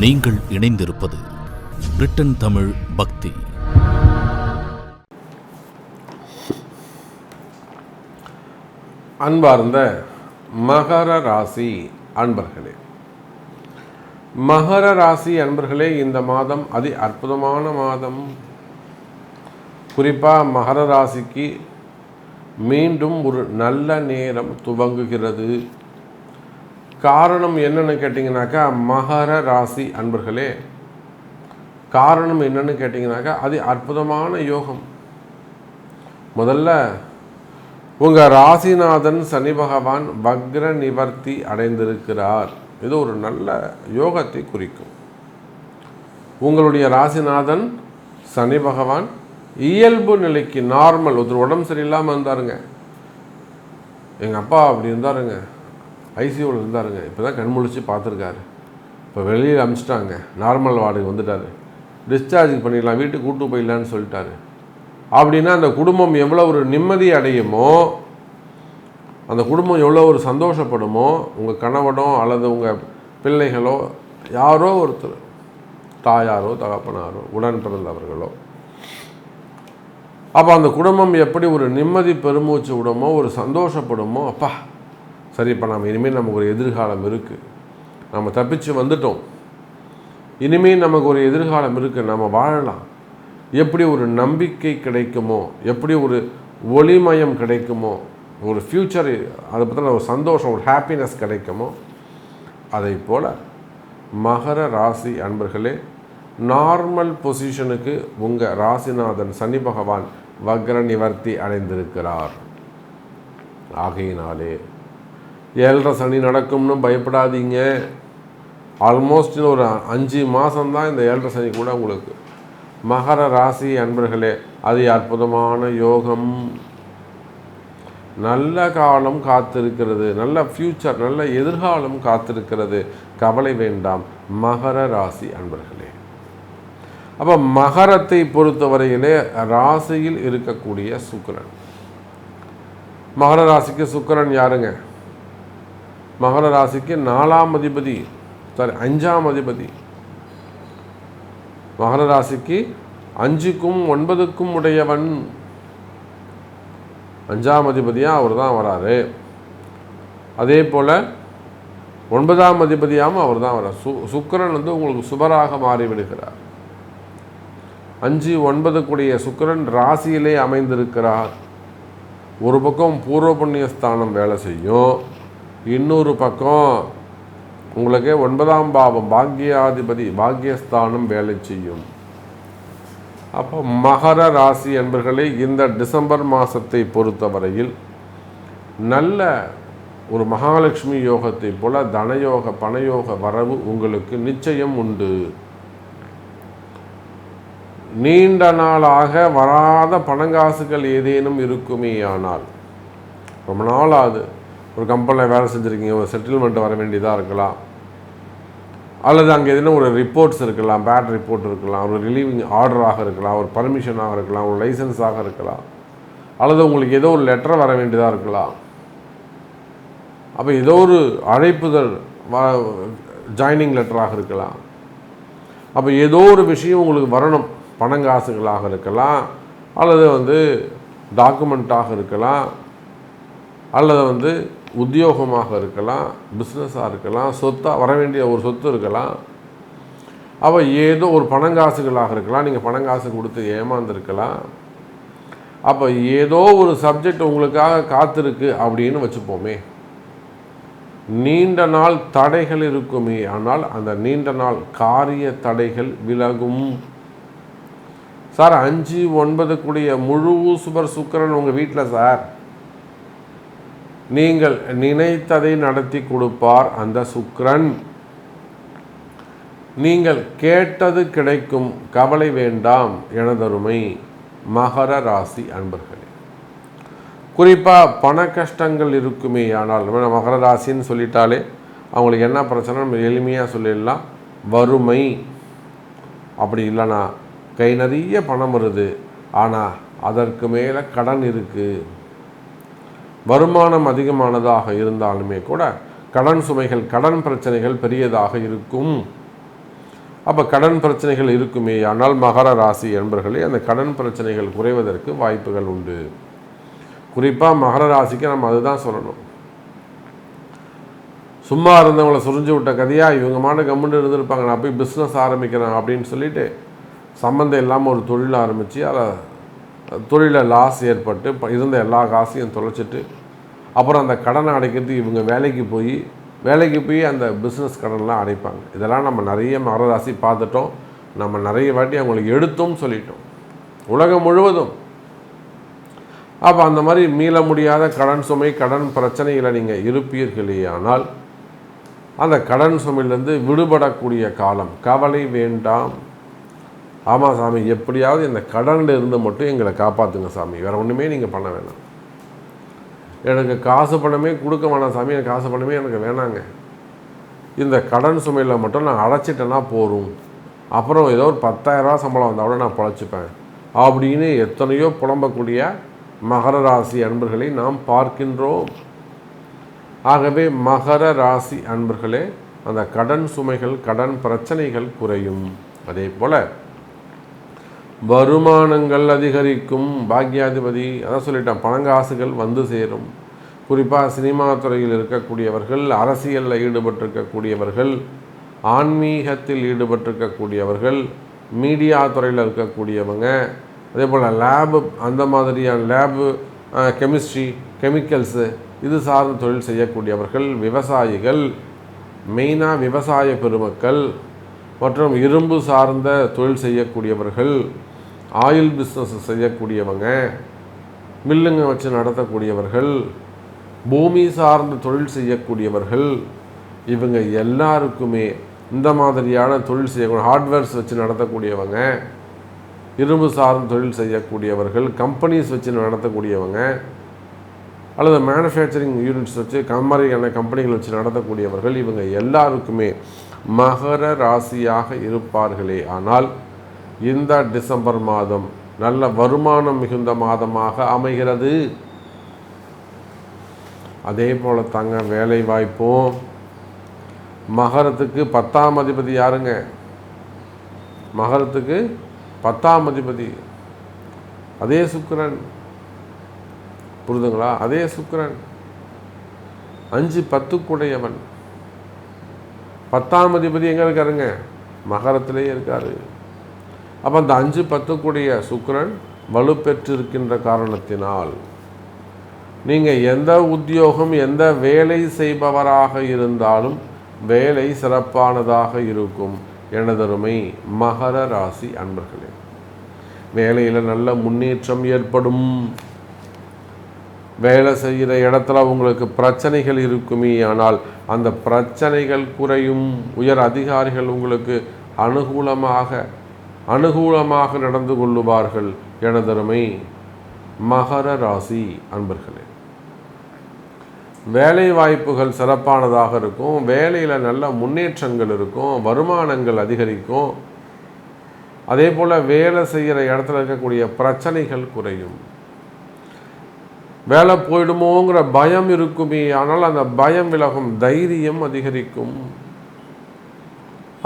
நீங்கள் இணைந்திருப்பது பிரிட்டன் தமிழ் பக்தி. அன்பார்ந்த மகர ராசி அன்பர்களே மகர ராசி அன்பர்களே இந்த மாதம் அதி அற்புதமான மாதம். குறிப்பாக மகர ராசிக்கு மீண்டும் ஒரு நல்ல நேரம் துவங்குகிறது. காரணம் என்னென்னு கேட்டிங்கனாக்கா மகர ராசி அன்பர்களே காரணம் என்னென்னு கேட்டிங்கனாக்கா அது அற்புதமான யோகம். முதல்ல உங்கள் ராசிநாதன் சனி பகவான் வக்ர நிவர்த்தி அடைந்திருக்கிறார். இது ஒரு நல்ல யோகத்தை குறிக்கும். உங்களுடைய ராசிநாதன் சனி பகவான் இயல்பு நிலைக்கு நார்மல் ஒருத்தர் உடம்பு சரியில்லாமல் இருந்தாருங்க. எங்கள் அப்பா அப்படி இருந்தாருங்க. ஐசியூவில் இருந்தாருங்க. இப்போ தான் கண்முழிச்சு பார்த்துருக்காரு. இப்போ வெளியில் அனுப்பிச்சிட்டாங்க நார்மல் வார்டுக்கு வந்துட்டார். டிஸ்சார்ஜ் பண்ணிடலாம். வீட்டுக்கு கூட்டு போயிடலான்னு சொல்லிட்டாரு. அப்படின்னா அந்த குடும்பம் எவ்வளோ ஒரு நிம்மதி அடையுமோ அந்த குடும்பம் எவ்வளோ ஒரு சந்தோஷப்படுமோ உங்கள் கணவனோ அல்லது உங்கள் பிள்ளைகளோ யாரோ ஒருத்தர் தாயாரோ தகப்பனாரோ உடன் பிறந்தவர்களோ. அப்போ அந்த குடும்பம் எப்படி ஒரு நிம்மதி பெருமூச்சு விடுமோ ஒரு சந்தோஷப்படுமோ அப்பா சரி இப்போ நம்ம இனிமேல் நமக்கு ஒரு எதிர்காலம் இருக்குது நம்ம தப்பிச்சு வந்துட்டோம். இனிமேல் நமக்கு ஒரு எதிர்காலம் இருக்குது நம்ம வாழலாம். எப்படி ஒரு நம்பிக்கை கிடைக்குமோ எப்படி ஒரு ஒளிமயம் கிடைக்குமோ ஒரு ஃப்யூச்சர் அதை பற்றின ஒரு சந்தோஷம் ஒரு ஹாப்பினஸ் கிடைக்குமோ அதை போல் மகர ராசி அன்பர்களே நார்மல் பொசிஷனுக்கு உங்கள் ராசிநாதன் சனி பகவான் வக்ர நிவர்த்தி அடைந்திருக்கிறார். ஆகையினாலே ஏழரை சனி நடக்கும்னு பயப்படாதீங்க. ஆல்மோஸ்ட் இன்னும் ஒரு அஞ்சு மாதம்தான் இந்த ஏழரை சனி கூட உங்களுக்கு. மகர ராசி அன்பர்களே அது அற்புதமான யோகம். நல்ல காலம் காத்திருக்கிறது நல்ல ஃப்யூச்சர் நல்ல எதிர்காலம் காத்திருக்கிறது. கவலை வேண்டாம் மகர ராசி அன்பர்களே. அப்போ மகரத்தை பொறுத்தவரையிலே ராசியில் இருக்கக்கூடிய சுக்கரன். மகர ராசிக்கு சுக்கிரன் யாருங்க? மகர ராசிக்கு நாலாம் அதிபதி சாரி அஞ்சாம் அதிபதி. மகர ராசிக்கு அஞ்சுக்கும் ஒன்பதுக்கும் உடையவன். அஞ்சாம் அதிபதியாக அவர் தான் வராரு. அதே போல் ஒன்பதாம் அதிபதியாகவும் அவர் தான் வரார். சு சுக்கரன் வந்து உங்களுக்கு சுபராக மாறிவிடுகிறார். அஞ்சு ஒன்பதுக்குடைய சுக்கரன் ராசியிலே அமைந்திருக்கிறார். ஒரு பக்கம் பூர்வ புண்ணியஸ்தானம் வேலை செய்யும். இன்னொரு பக்கம் உங்களுக்கு ஒன்பதாம் பாவம் பாக்கியாதிபதி பாக்கியஸ்தானம் வேலை செய்யும். அப்போ மகர ராசி என்பர்களே இந்த டிசம்பர் மாதத்தை பொறுத்தவரையில் நல்ல ஒரு மகாலட்சுமி யோகத்தை போல தனயோக பணயோக வரவு உங்களுக்கு நிச்சயம் உண்டு. நீண்ட நாளாக வராத பணங்காசுகள் ஏதேனும் இருக்குமே ஆனால் ரொம்ப நாளாது. ஒரு கம்பெனியில் வேலை செஞ்சுருக்கீங்க ஒரு செட்டில்மெண்ட் வர வேண்டியதாக இருக்கலாம். அல்லது அங்கே எதுனா ஒரு ரிப்போர்ட்ஸ் இருக்கலாம் பேட் ரிப்போர்ட் இருக்கலாம் ஒரு ரிலீவிங் ஆர்டராக இருக்கலாம் ஒரு பர்மிஷனாக இருக்கலாம் ஒரு லைசன்ஸாக இருக்கலாம். அல்லது உங்களுக்கு ஏதோ ஒரு லெட்டர் வர வேண்டியதாக இருக்கலாம். அப்போ ஏதோ ஒரு அழைப்புதல் ஜாயினிங் லெட்டராக இருக்கலாம். அப்போ ஏதோ ஒரு விஷயம் உங்களுக்கு வரணும். பணங்காசுகளாக இருக்கலாம். அல்லது வந்து டாக்குமெண்ட்டாக இருக்கலாம். அல்லது வந்து உத்தியோகமாக இருக்கலாம் பிஸ்னஸாக இருக்கலாம் சொத்தாக வர வேண்டிய ஒரு சொத்து இருக்கலாம். அப்போ ஏதோ ஒரு பணங்காசுகளாக இருக்கலாம் நீங்கள் பணங்காசு கொடுத்து ஏமாந்துருக்கலாம். அப்போ ஏதோ ஒரு சப்ஜெக்ட் உங்களுக்காக காத்திருக்கு அப்படின்னு வச்சுப்போமே. நீண்ட நாள் தடைகள் இருக்குமே ஆனால் அந்த நீண்ட நாள் காரிய தடைகள் விலகும். சார் அஞ்சு ஒன்பது கூடிய முழு சுபர் சுக்கரன் உங்கள் வீட்டில் சார். நீங்கள் நினைத்ததை நடத்தி கொடுப்பார் அந்த சுக்ரன். நீங்கள் கேட்டது கிடைக்கும் கவலை வேண்டாம் எனதருமை மகர ராசி அன்பர்களே. குறிப்பாக பண கஷ்டங்கள் இருக்குமே ஆனால் மகர ராசின்னு சொல்லிட்டாலே அவங்களுக்கு என்ன பிரச்சனை? நம்ம எளிமையாக சொல்லிடலாம். வறுமை. அப்படி இல்லைனா கை நிறைய பணம் வருது. ஆனால் அதற்கு மேலே கடன் இருக்குது வருமானம் அதிகமானதாக இருந்தாலுமே கூட கடன் சுமைகள் கடன் பிரச்சனைகள் பெரியதாக இருக்கும். அப்போ கடன் பிரச்சனைகள் இருக்குமே ஆனால் மகர ராசி என்பர்களே அந்த கடன் பிரச்சனைகள் குறைவதற்கு வாய்ப்புகள் உண்டு. குறிப்பாக மகர ராசிக்கு நம்ம அதுதான் சொல்லணும். சும்மா இருந்தவங்கள சுரிஞ்சு விட்ட கதையாக இவங்க மாட்டு கம்முன்னு இருந்திருப்பாங்க நான் போய் பிஸ்னஸ் ஆரம்பிக்கிறேன் அப்படின்னு சொல்லிட்டு சம்மந்தம் இல்லாமல் ஒரு தொழில் ஆரம்பித்து அதை தொழிலில் லாஸ் ஏற்பட்டு இப்போ இருந்த எல்லா காசையும் தொலைச்சிட்டு அப்புறம் அந்த கடனை அடைக்கிறதுக்கு இவங்க வேலைக்கு போய் வேலைக்கு போய் அந்த பிஸ்னஸ் கடன்லாம் அடைப்பாங்க. இதெல்லாம் நம்ம நிறைய மகரராசி பார்த்துட்டோம். நம்ம நிறைய வாட்டி அவங்களுக்கு எடுத்தோம் சொல்லிட்டோம். உலகம் முழுவதும். அப்போ அந்த மாதிரி மீள முடியாத கடன் சுமை கடன் பிரச்சனைகளை நீங்கள் இருப்பீர்களே ஆனால் அந்த கடன் சுமையிலேருந்து விடுபடக்கூடிய காலம் கவலை வேண்டாம். ஆமாம் சாமி எப்படியாவது இந்த கடனில் இருந்து மட்டும் எங்களை காப்பாற்றுங்க சாமி. வேறு ஒன்றுமே நீங்கள் பண்ண வேணாம். எனக்கு காசு பணமே கொடுக்க வேணாம் சாமி. எனக்கு காசு பணமே எனக்கு வேணாங்க. இந்த கடன் சுமையில் மட்டும் நான் அடைச்சிட்டேன்னா போதும். அப்புறம் ஏதோ ஒரு பத்தாயிரரூவா சம்பளம் வந்தால் கூட நான் பழச்சிப்பேன். அப்படின்னு எத்தனையோ புலம்பக்கூடிய மகர ராசி அன்பர்களை நாம் பார்க்கின்றோம். ஆகவே மகர ராசி அன்பர்களே அந்த கடன் சுமைகள் கடன் பிரச்சனைகள் குறையும். அதே போல் வருமானங்கள் அதிகரிக்கும். பாக்யாதிபதி அதான் சொல்லிட்டேன் பணங்காசுகள் வந்து சேரும். குறிப்பாக சினிமா துறையில் இருக்கக்கூடியவர்கள் அரசியலில் ஈடுபட்டிருக்கக்கூடியவர்கள் ஆன்மீகத்தில் ஈடுபட்டிருக்கக்கூடியவர்கள் மீடியா துறையில் இருக்கக்கூடியவங்க அதே போல் லேபு அந்த மாதிரியான லேபு கெமிஸ்ட்ரி கெமிக்கல்ஸு இது சார்ந்த தொழில் செய்யக்கூடியவர்கள் விவசாயிகள் மெயினாக விவசாய பெருமக்கள் மற்றும் இரும்பு சார்ந்த தொழில் செய்யக்கூடியவர்கள் ஆயில் பிஸ்னஸ் செய்யக்கூடியவங்க மில்லுங்க வச்சு நடத்தக்கூடியவர்கள் பூமி சார்ந்த தொழில் செய்யக்கூடியவர்கள் இவங்க எல்லாருக்குமே இந்த மாதிரியான தொழில் செய்யக்கூடிய ஹார்ட்வேர்ஸ் வச்சு நடத்தக்கூடியவங்க இரும்பு சார்ந்த தொழில் செய்யக்கூடியவர்கள் கம்பெனிஸ் வச்சு நடத்தக்கூடியவங்க அல்லது மேனுஃபேக்சரிங் யூனிட்ஸ் வச்சு கம்மறையான கம்பெனிகள் வச்சு நடத்தக்கூடியவர்கள் இவங்க எல்லாருக்குமே மகர ராசியாக இருப்பார்களே. ஆனால் இந்த டிசம்பர் மாதம் நல்ல வருமானம் மிகுந்த மாதமாக அமைகிறது. அதே போல தாங்க வேலை வாய்ப்பும். மகரத்துக்கு பத்தாம் அதிபதி யாருங்க? மகரத்துக்கு பத்தாம் அதிபதி. அதே சுக்கிரன். புரிதுங்களா? அதே சுக்கரன். அஞ்சு பத்துக்குடையவன். பத்தாம் அதிபதி எங்கே இருக்காருங்க? மகரத்திலேயே இருக்காரு. அப்போ அந்த அஞ்சு பத்துக்குடைய சுக்கரன் வலுப்பெற்றிருக்கின்ற காரணத்தினால் நீங்கள் எந்த உத்தியோகம் எந்த வேலை செய்பவராக இருந்தாலும் வேலை சிறப்பானதாக இருக்கும். எனதருமை மகர ராசி அன்பர்களே வேலையில் நல்ல முன்னேற்றம் ஏற்படும். வேலை செய்கிற இடத்துல உங்களுக்கு பிரச்சனைகள் இருக்குமே ஆனால் அந்த பிரச்சனைகள் குறையும். உயர் அதிகாரிகள் உங்களுக்கு அனுகூலமாக அனுகூலமாக நடந்து கொள்ளுவார்கள் எனதருமை மகர ராசி அன்பர்களே. வேலை வாய்ப்புகள் சிறப்பானதாக இருக்கும் வேலையில் நல்ல முன்னேற்றங்கள் இருக்கும் வருமானங்கள் அதிகரிக்கும். அதே போல் வேலை செய்கிற இடத்துல இருக்கக்கூடிய பிரச்சனைகள் குறையும். வேலை போயிடுமோங்கிற பயம் இருக்குமே ஆனால் அந்த பயம் விலகும் தைரியம் அதிகரிக்கும்.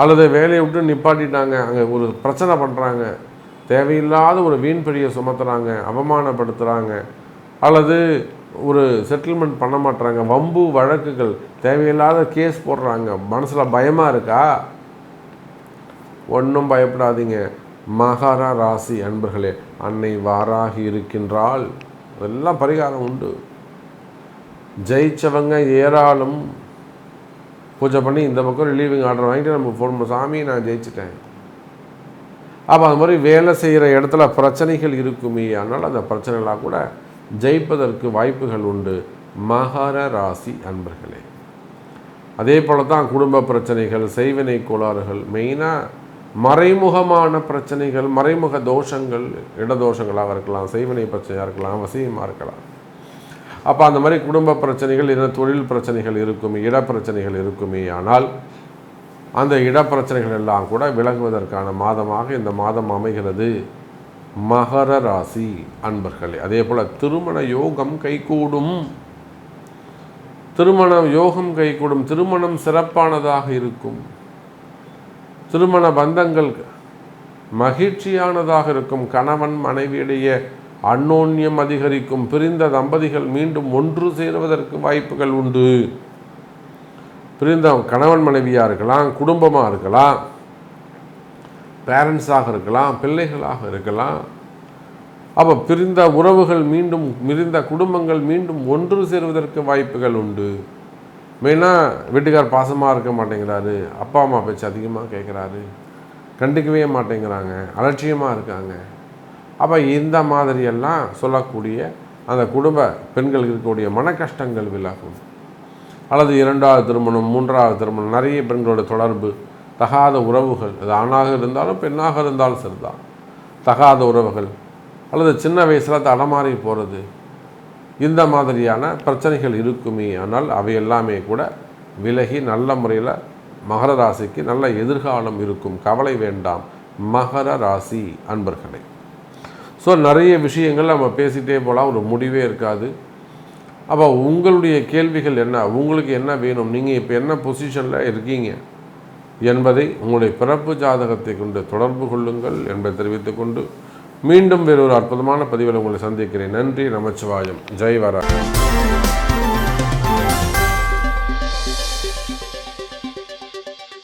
அல்லது வேலையை விட்டு நிப்பாட்டிட்டாங்க. அங்கே ஒரு பிரச்சனை பண்ணுறாங்க தேவையில்லாத ஒரு வீண் பழியை சுமத்துறாங்க. அவமானப்படுத்துகிறாங்க அல்லது ஒரு செட்டில்மெண்ட் பண்ண மாட்றாங்க. வம்பு வழக்குகள் தேவையில்லாத கேஸ் போடுறாங்க. மனசில் பயமாக இருக்கா? ஒன்றும் பயப்படாதீங்க. மகர ராசி அன்பர்களே அன்னை வாராகி இருக்கின்றால் அதெல்லாம் பரிகாரம் உண்டு. ஜெயிச்சவங்க ஏராளம். பூஜை பண்ணி இந்த பக்கம் ரிலீவிங் ஆர்டர் வாங்கிட்டு நம்ம ஃபோன் சாமி நான் ஜெயிச்சிட்டேன். அப்போ அது மாதிரி வேலை செய்கிற இடத்துல பிரச்சனைகள் இருக்குமே ஆனால் அந்த பிரச்சனைகளாக கூட ஜெயிப்பதற்கு வாய்ப்புகள் உண்டு. மகர ராசி அன்பர்களே அதே போல தான் குடும்ப பிரச்சனைகள் செய்வினை கோளாறுகள் மெயினாக மறைமுகமான பிரச்சனைகள் மறைமுக தோஷங்கள் இடதோஷங்களாக இருக்கலாம் செய்வினை பிரச்சனையாக இருக்கலாம் வசியமாக இருக்கலாம். அப்போ அந்த மாதிரி குடும்ப பிரச்சனைகள் இல்லை தொழில் பிரச்சனைகள் இருக்குமே இடப்பிரச்சனைகள் இருக்குமே ஆனால் அந்த இடப்பிரச்சனைகள் எல்லாம் கூட விலகுவதற்கான மாதமாக இந்த மாதம் அமைகிறது மகர ராசி அன்பர்களே. அதே போல் திருமண யோகம் கைகூடும். திருமண யோகம் கைகூடும். திருமணம் சிறப்பானதாக இருக்கும். திருமண பந்தங்கள் மகிழ்ச்சியானதாக இருக்கும். கணவன் மனைவியிடையே அன்னோன்யம் அதிகரிக்கும். பிரிந்த தம்பதிகள் மீண்டும் ஒன்று சேருவதற்கு வாய்ப்புகள் உண்டு. பிரிந்த கணவன் மனைவியாக இருக்கலாம் குடும்பமாக இருக்கலாம் பேரண்ட்ஸாக இருக்கலாம் பிள்ளைகளாக இருக்கலாம். அப்போ பிரிந்த உறவுகள் மீண்டும் மிரிந்த குடும்பங்கள் மீண்டும் ஒன்று சேருவதற்கு வாய்ப்புகள் உண்டு. மெயினாக வீட்டுக்கார் பாசமாக இருக்க மாட்டேங்கிறாரு. அப்பா அம்மா பேச்சு அதிகமாக கேட்குறாரு கண்டுக்கவே மாட்டேங்கிறாங்க. அலட்சியமாக இருக்காங்க. அப்போ இந்த மாதிரியெல்லாம் சொல்லக்கூடிய அந்த குடும்ப பெண்கள் இருக்கக்கூடிய மன கஷ்டங்கள் விலகும். அல்லது இரண்டாவது திருமணம் மூன்றாவது திருமணம் நிறைய பெண்களோட தொடர்பு தகாத உறவுகள் அது ஆணாக இருந்தாலும் பெண்ணாக இருந்தாலும் சரிதான். தகாத உறவுகள் அல்லது சின்ன வயசில் தடமாறி போகிறது இந்த மாதிரியான பிரச்சனைகள் இருக்குமே. ஆனால் அவை எல்லாமே கூட விலகி நல்ல முறையில் மகர ராசிக்கு நல்ல எதிர்காலம் இருக்கும். கவலை வேண்டாம். மகர ராசி அன்பர்களே. ஸோ நிறைய விஷயங்கள் நம்ம பேசிகிட்டே போகலாம் ஒரு முடிவே இருக்காது. அப்போ உங்களுடைய கேள்விகள் என்ன? உங்களுக்கு என்ன வேணும்? நீங்கள் இப்போ என்ன பொசிஷனில் இருக்கீங்க? என்பதை உங்களுடைய பிறப்பு ஜாதகத்தை கொண்டு தொடர்பு கொள்ளுங்கள் என்பதை தெரிவித்துக் கொண்டு மீண்டும் வேறொரு அற்புதமான பதிவில் உங்களை சந்திக்கிறேன். நன்றி நமச்சிவாயம். ஜெய் வரா.